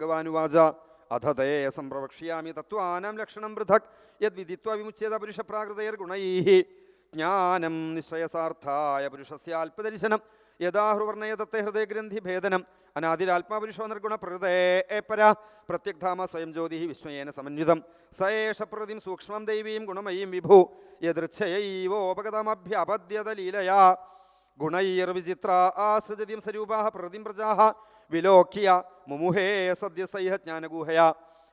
ശ്രീഭഗവാനുവാച അധ ദയേ സംപ്രവക്ഷ്യാമി തത്വാനാം ലക്ഷണം പൃഥക്. യദ് വിദിത്വ വിമുച്ഛേദ പുരുഷപ്രാകൃതയർ ഗുണൈ ജ്ഞാനം നിശ്രയസാർത്ഥായ പുരുഷസ്യാൽപദർശനം യഥാഹൃവർണയതത്തെ ഹൃദയഗ്രന്ഥി ഭേദനം. അനാദിരാത്മാപുരുഷോ നിർഗുണ പ്രകൃതേ പര. പ്രത്യഗ്ധാമ സ്വയം ജ്യോതി വിസ്മയേന സമന്വിതം. സയേഷ പ്രതിം സൂക്ഷ്മം ദൈവീം ഗുണമയീം വിഭു. യദൃച്ഛയൈവോപഗതമഭ്യപദ്യത ലീലയാ. ഗുണൈർവിചിത്ര ആസൃജതിം സ്വരൂപാഹ പ്രകൃതിം പ്രജാഹ വിലോക്യ മുമുഹേ സദ്യസൈഹ ജ്ഞാനഗൂഹയ.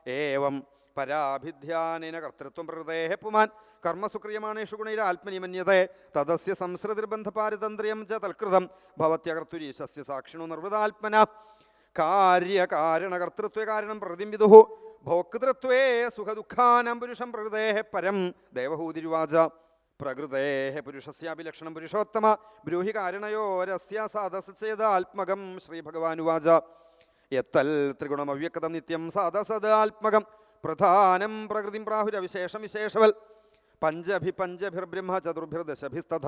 ഏവം പരാഭിധ്യാനേന കർത്തൃത്വം പ്രകൃതേഹ പുമാൻ. കർമ്മസുക്രിയമാണേഷു ഗുണൈര ആത്മനിമന്യത. തദസ്യ സംസൃതിർബന്ധപാരിതന്ത്രയം ച തൽകൃതം. ഭവത്യകർത്തുരീശസ്യ സാക്ഷിണോ നിർവൃതാത്മന കാര്യകാരണകർത്തൃത്വ കാരണം പ്രതിംവിദുഃ ഭോക്തൃത്വേ സുഖദുഃഖാനാം പുരുഷം പ്രകൃതേ പരം. ദേവഹൂതിരുവാച. പ്രകൃതേ പുരുഷസ്യാഭിലക്ഷണം പുരുഷോത്തമ. ബ്രൂഹി കാരണയോരസ്യ സാധസചേതാത്മകം ശ്രീഭഗവാനുവാച എത്തൽ ത്രിഗുണമവ്യക്തം നിത്യം സാധസദാത്മകം പ്രധാനം പ്രകൃതിം പ്രാഹുരവിശേഷം വിശേഷവൽ. പഞ്ചഭി പഞ്ചഭിർബ്രഹ്മ ചതുർഭിർദശഭിസ്തഥ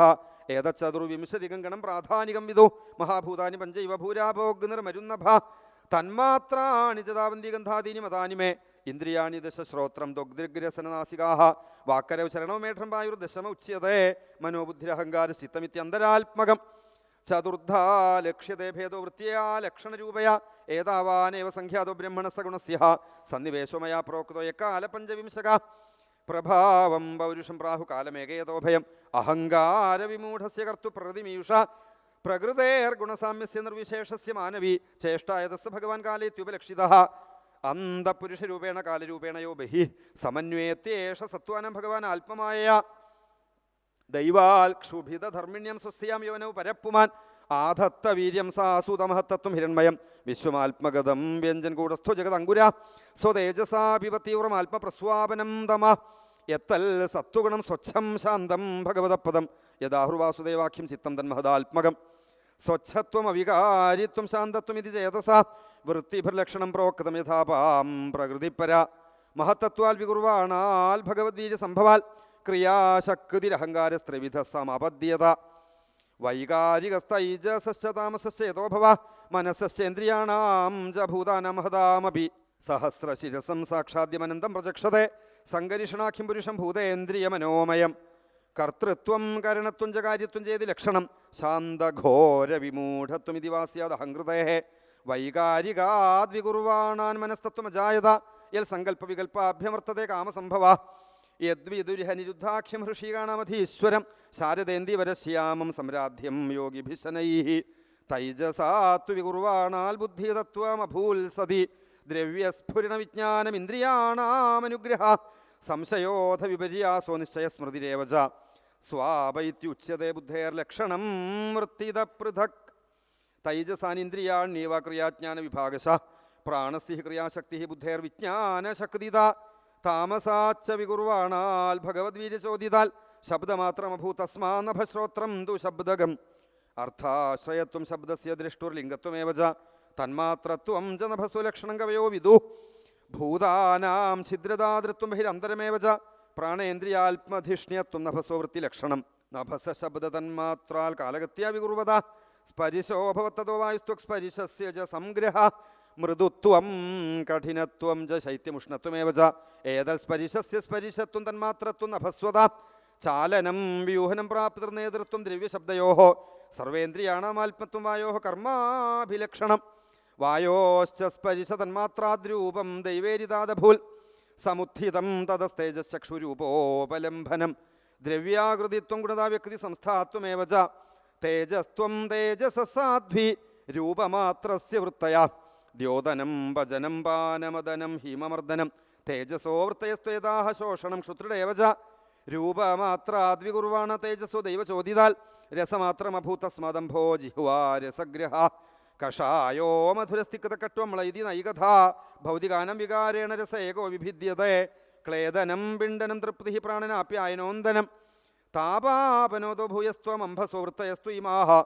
ഗംഗണം പ്രാധാനികം വിദു. മഹാഭൂതാനി പഞ്ചൈവ ഭൂരാഭോഗ്നിർമരുന്നഭ തന്മാത്രാണി ചതാവന്തി ഗന്ധാദീനി മതാനി മേ ദശ ദശശ്രോത്രം ദൊഗ്ദിഗ്രസനനാസികാ വാക്കരവ് വായുർ ദശമ ഉച്യതേ. മനോബുദ്ധിരഹങ്കാര ചിത്തമിത്യന്തരാത്മകം ചതുർധാ ലക്ഷ്യതേ ഭേദോ വൃത്തിയാ ലക്ഷണരൂപയാ. ഏതാവാനേവ സംഖ്യാതോ ബ്രഹ്മണസ ഗുണസ്യ സന്നിവേശമയാ പ്രോക്തോ എക്കാല പഞ്ചവിംശക പ്രഭാവം പൗരുഷം പ്രാഹു കാലമേകയതോഭയം. അഹങ്കാര വിമൂഢസ്യ കർത്തു പ്രതിമീഷ പ്രകൃതേർ ഗുണസാമ്യസ്യ നിർവിശേഷസ്യ മാനവി. ചേഷ്ടായതസ് ഭഗവാൻ കാലേത്യുപലക്ഷിത അന്തപുരുഷരൂപേണ കാലരൂപേണയോ ബഹി സമന്വേത്യേഷ സത്വാനം ഭഗവാൻ ആത്മമായ ദൈവാൽക്ഷുഭിത ധർമ്മിണ്യം സ്വസ്യാം യവനവ് പരപ്പുമാൻ. ആധത്ത വീര്യം സാസുതമഹത്തത്വം ഹിരൺമയം വിശ്വമാത്മഗതം വ്യഞ്ജൻ കൂടസ്ഥോ ജഗത് അങ്കുര. സ്വതേജസാഭിപത്തീവ്രം ആത്മപ്രസ്വാപനം തമ. എത്തൽ സത്വഗുണം സ്വച്ഛം ശാന്തം ഭഗവതപദം. യഥാഹുർവാസുദേവാഖ്യം ചിത്തം തന്മഹദാത്മകം. സ്വച്ഛത്വം അവികാരിത്വം ശാന്തത്വം ഇത് ചേതസ വൃത്തിഭിർലക്ഷണം പ്രോക്തം യഥാപാം പ്രകൃതിപര മഹത്തത്വാൽ വികുർവാണാൽ ഭഗവത്ബീജ സംഭവാൽ ക്രിയാശക്തിരഹങ്കാരസ്ത്രിവിധ സമപദ്യത വൈകാരികസ്ഥൈജസശ്ച താമസശ്ചേതോ ഭവ മനസ്സേന്ദ്രിയാണാം ച ഭൂതാനമഹതാമപി സഹസ്രശിരസം സാക്ഷാദ്യമനന്തം പ്രചക്ഷതേ. സങ്കരിഷണാഖ്യം പുരുഷം ഭൂതേന്ദ്രിയമനോമയം. കർത്തൃത്വം കരണത്വം ച കാര്യത്വം ചെയ്ത് ലക്ഷണം. ശാന്തഘോര വിമൂഢത്വം ഇതി വാസ്യാത് അഹങ്കൃതേ വൈകാരികാത് വികുർവാണാൻ മനസ്തത്വമജായത. യൽ സങ്കല്പ വികല്പാഭ്യമർത്തത്തെ കാമസംഭവ. യദ്വിദുരിഹനിരുദ്ധാഖ്യം ഹൃഷീകാണാമധീശ്വരം ശാരദേന്ദിവരശ്യാമം സംരാധ്യം യോഗിഭിശനൈ. തൈജസാത്വ വികുർവാണാൽ ബുദ്ധിതത്വമഭൂത്സതി. ദ്രവ്യസ്ഫുരണ വിജ്ഞാനമിന്ദ്രിയാണാമനുഗ്രഹ സംശയോധ വിപര്യാസോ നിശ്ചയ സ്മൃതിരേവച സ്വാപൈത്യുച്യത്തെ ബുദ്ധേർലക്ഷണം വൃത്തിത പൃഥക് തൈജസാനിന്ദ്രിയാണ്യേവ ക്രിയാജ്ഞാന വിഭാഗശ. പ്രാണസ്ഥി ക്രിയാശക്തി ബുദ്ധേർ വിജ്ഞാനശക്തിത താമസാച്ച വികുർവാണാൽ ഭഗവത്വീര്യചോദിതാൽ ശബ്ദമാത്രമഭൂ തസ്മാനഭശ്രോത്രം തു ശബ്ദകം. അർത്ഥാശ്രയത്വം ശബ്ദസ്യ ദൃഷ്ടുർലിംഗത്വമേവ ച. തന്മാത്രത്വം ച നഭസ്വ ലക്ഷണം കവയോ വിദു. ഭൂതാനാം ഛിദ്രദാതൃത്വം ബഹിരന്തരമേവ ച. പ്രാണേന്ദ്രിയാത്മധിഷ്ണ്യത്വം നഭസ്വ വൃത്തിലക്ഷണം. നഭസ ശബ്ദ തന്മാത്രാൽ കാലഗത്യാ വികുർവത. സ്പരിശോ ഭവത്തതോ വായുസ്ത്വക്സ്പരിശസ്യ ച സംഗ്രഹ മൃദുത്വം കഠിനത്വം ച ശൈത്യമുഷ്ണത്വമേവ ച സ്പരിശസ്യ സ്പരിശത്വം തന്മാത്രത്വം നഭസ്വത ചാലനം വ്യൂഹനം പ്രാപ്തിർനേതൃത്വം ദ്രവ്യശബ്ദയോ സർവേന്ദ്രിയാണാമാത്മത്വം വായോ കർമാഭിലക്ഷണം വായോശ്ച സ്പരിശ തന്മാത്രാദ്രൂപം ദൈവേരിതാദഭൂൽ സമുത്ഥിതം തതസ്തേജസ്ചക്ഷുരൂപോപലംബനം ദ്രവ്യാകൃതിത്വം ഗുണതാവ്യക്തി സംസ്ഥാത്വമേവ ച തേജസ്ത്വം തേജസാധ്വി രൂപമാത്രസ്യ വൃത്തയാ. ദ്യോതനം ഭജനം പാനമദനം ഹിമമർദ്ദനം തേജസോ വൃത്തയസ്ത്വേതാഹ ശോഷണം ക്ഷുത്രുടേവ ച രൂപമാത്രാദ്വികുർവാണ തേജസ്സോ ദൈവചോദിതാൽ. രസമാത്രമഭൂതസ്മദംഭോ ജിഹ്വാ രസഗ്രഹ. കഷായോ മധുരസ്തിക്തകട്വം ഇതി നൈകഥ. ഭൗതികാനം വികാരേണ രസ ഏകോ വിഭിദ്യതേ ക്ലേദനം പിണ്ഡനം തൃപ്തി പ്രാണനാപ്യായനോന്ദനം. താപാപനോദോ ഭൂയസ്ത്വമംഭസോ വൃത്തയസ്തു ഇമാഹ.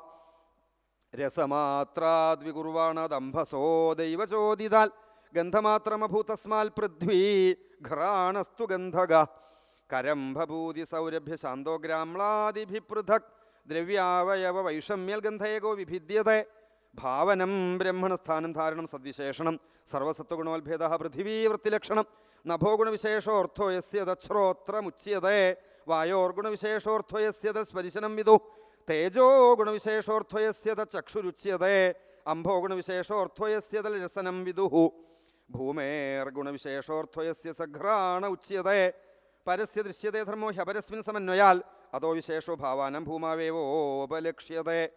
രസമാത്രാദ്വികുർവാണദംഭസോ ദൈവചോദിതാൽ ഗന്ധമാത്രമഭൂതസ്മാൽ പൃഥ്വീ ഘ്രാണസ്തു ഗന്ധക കരംഭഭൂതി സൗരഭ്യ ശാന്തോഗ്രാമ്ലാദിഭി പൃഥക് ദ്രവ്യാവയവ വൈഷമ്യൽ ഗന്ധയകോ വിഭിദ്യത്തെ ഭാവനം ബ്രഹ്മണസ്ഥാനം ധാരണം സദ്വിശേഷണം. സർവസത്വഗുണോത്ഭേദ പൃഥിവീവൃത്തിലക്ഷണം നഭോഗുണവിശേഷോർത്ഥോ നഭോ ഗുണവിശേഷോർത്ഥോ യസ്യ തശ്രോത്രമുച്യതേ വായോർഗുണവിശേഷോർത്ഥോ യസ്യ സ്പരിശനം വിദു. തേജോ ഗുണവിശേഷോർത്ഥയസ്യത ചക്ഷുരുച്യതേ. അംഭോ ഗുണവിശേഷോർത്ഥയസ്യത രസനം വിദുഹു ഭൂമേർഗുണവിശേഷോർത്ഥയസ്യ സഘ്രാണ ഉച്യതേ. പരസ്യ ദൃശ്യതേ ധർമ്മോ ഹ്യപരസ്മിൻ സമന്വയാൽ. അതോ വിശേഷോ ഭാവാനം ഭൂമാവേവോപലക്ഷ്യതേ